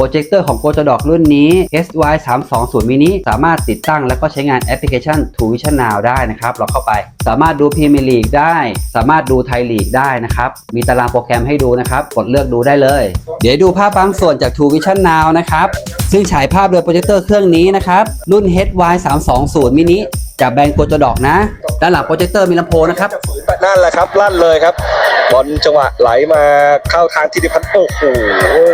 โปรเจคเตอร์ของโกจดอกรุ่นนี้ SY 3 2 0 mini สามารถติดตั้งและก็ใช้งานแอปพลิเคชัน True Vision Now ได้นะครับ เราเข้าไป สามารถดูพรีเมียร์ลีกได้ สามารถดูไทยลีกได้นะครับ มีตารางโปรแกรมให้ดูนะครับ กดเลือกดูได้เลย เดี๋ยวดูภาพบางส่วนจาก True Vision Now นะครับ ซึ่งฉายภาพโดยโปรเจคเตอร์เครื่องนี้นะครับ รุ่น HY 3 2 0 mini จากแบรนด์โกจดอกนะ ด้านหลังโปรเจคเตอร์มีลำโพงนะครับ นั่นแหละครับลั่นเลยครับบอลจังหวะไหลมาเข้าทางธิติพันธ์โอ้โห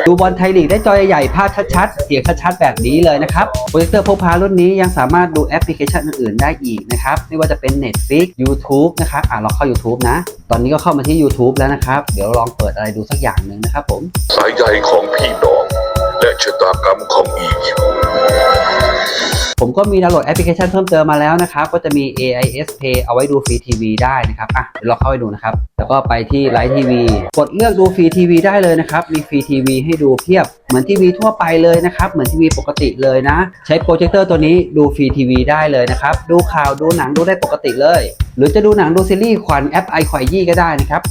ดูบอลไทยลีกได้จอใหญ่ๆภาพชัดๆเสียงชัดๆแบบนี้เลยนะครับโปรเจคเตอร์พกพารุ่นนี้ยังสามารถดูแอปพลิเคชันอื่นๆได้อีกนะครับไม่ว่าจะเป็น Netflix YouTube นะครับอ่าเราเข้า YouTube นะ ตอนนี้ก็เข้ามาที่ YouTube แล้วนะครับ เดี๋ยวลองเปิดอะไรดูสักอย่างหนึ่งนะครับผม สายใยของพี่น้อง และชะตากรรมของอียิปต์ผม ก็มีดาวน์โหลดแอปพลิเคชันเพิ่มเติมมาแล้วนะครับ ก็จะมี AIS Pay เอาไว้ดูฟรีทีวีได้นะครับ อะเดี๋ยวเราเข้าไปดูนะครับ แล้วก็ไปที่ไลฟ์ทีวีกดเลือกดูฟรีทีวีได้เลยนะครับ มีฟรีทีวีให้ดูเพียบ เหมือนทีวีทั่วไปเลยนะครับ เหมือนทีวีปกติเลยนะ ใช้โปรเจคเตอร์ตัวนี้ดูฟรีทีวีได้เลยนะครับ ดูข่าวดูหนังดูได้ปกติเลย หรือจะดูหนังดูซีรีส์ขวัญแอปไอขวายยี่ก็ได้นะครับ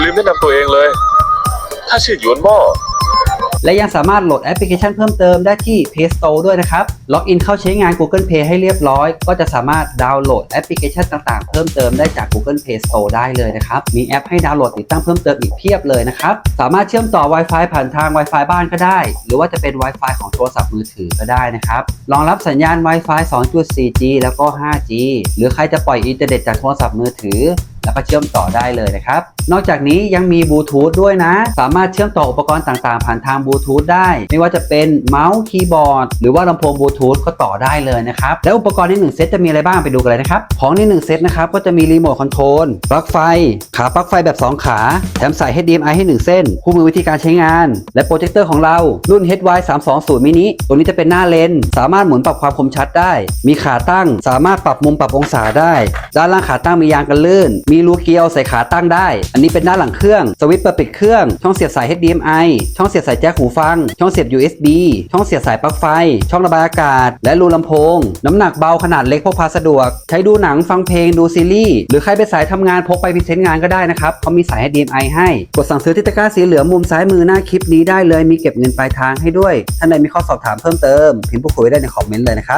ลืมแนะนำตัวเองเลย ถ้าชื่อหยวนหม้อ และยังสามารถโหลดแอปพลิเคชันเพิ่มเติมได้ที่ Play Store ด้วยนะครับ ล็อกอินเข้าใช้งาน Google Play ให้เรียบร้อย ก็จะสามารถดาวน์โหลดแอปพลิเคชันต่างๆ เพิ่มเติมได้จาก Google Play Store ได้เลยนะครับ มีแอปให้ดาวน์โหลดติดตั้งเพิ่มเติมอีกเพียบเลยนะครับ สามารถเชื่อมต่อ Wi-Fi ผ่านทาง Wi-Fi บ้านก็ได้ หรือว่าจะเป็น Wi-Fi ของโทรศัพท์มือถือก็ได้นะครับ รองรับสัญญาณ Wi-Fi 2.4G แล้วก็ 5G หรือใครจะปล่อยอินเทอร์เน็ตจากโทรศัพท์มือถือ แล้วก็เชื่อมต่อได้เลยนะครับ นอกจากนี้ยังมีบลูทูธด้วยนะ สามารถเชื่อมต่ออุปกรณ์ต่างๆ ผ่านทางบลูทูธได้ ไม่ว่าจะเป็นเมาส์คีย์บอร์ดหรือว่าลำโพงบลูทูธก็ต่อได้เลยนะครับ แล้วอุปกรณ์ในหนึ่งเซตจะมีอะไรบ้างไปดูกันเลยนะครับ ของในหนึ่งเซตนะครับก็จะมีรีโมทคอนโทรลปลั๊กไฟ ขาปลั๊กไฟแบบ 2 ขา แถมใส่ HDMI ให้ 1 เส้น คู่มือวิธีการใช้งาน และโปรเจคเตอร์ของเรารุ่น HY 320 mini ตัวนี้จะเป็นหน้าเลนส์สามารถหมุนปรับความคมชัดได้ มีขาตั้ง สามารถปรับมุมปรับองศาได้ ด้านล่างขาตั้งมียางกันลื่นมีรูเกลียวใส่ขาตั้งได้ อันนี้เป็นด้านหลังเครื่อง สวิตช์เปิดปิดเครื่อง ช่องเสียบสาย HDMI ช่องเสียบสายแจ็คหูฟัง ช่องเสียบ USB ช่องเสียบสายปลั๊กไฟ ช่องระบายอากาศ และรูลำโพง น้ำหนักเบาขนาดเล็กพกพาสะดวก ใช้ดูหนังฟังเพลงดูซีรีส์ หรือใครเป็นสายทำงานพกไปพรีเซนต์งานก็ได้นะครับเขามีสาย HDMI ให้ กดสั่งซื้อที่ตะกร้าสีเหลืองมุมซ้ายมือหน้าคลิปนี้ได้เลย มีเก็บเงินปลายทางให้ด้วย ท่านใดมีข้อสอบถามเพิ่มเติมพิมพ์พูดคุยได้ในคอมเมนต์เลยนะครับ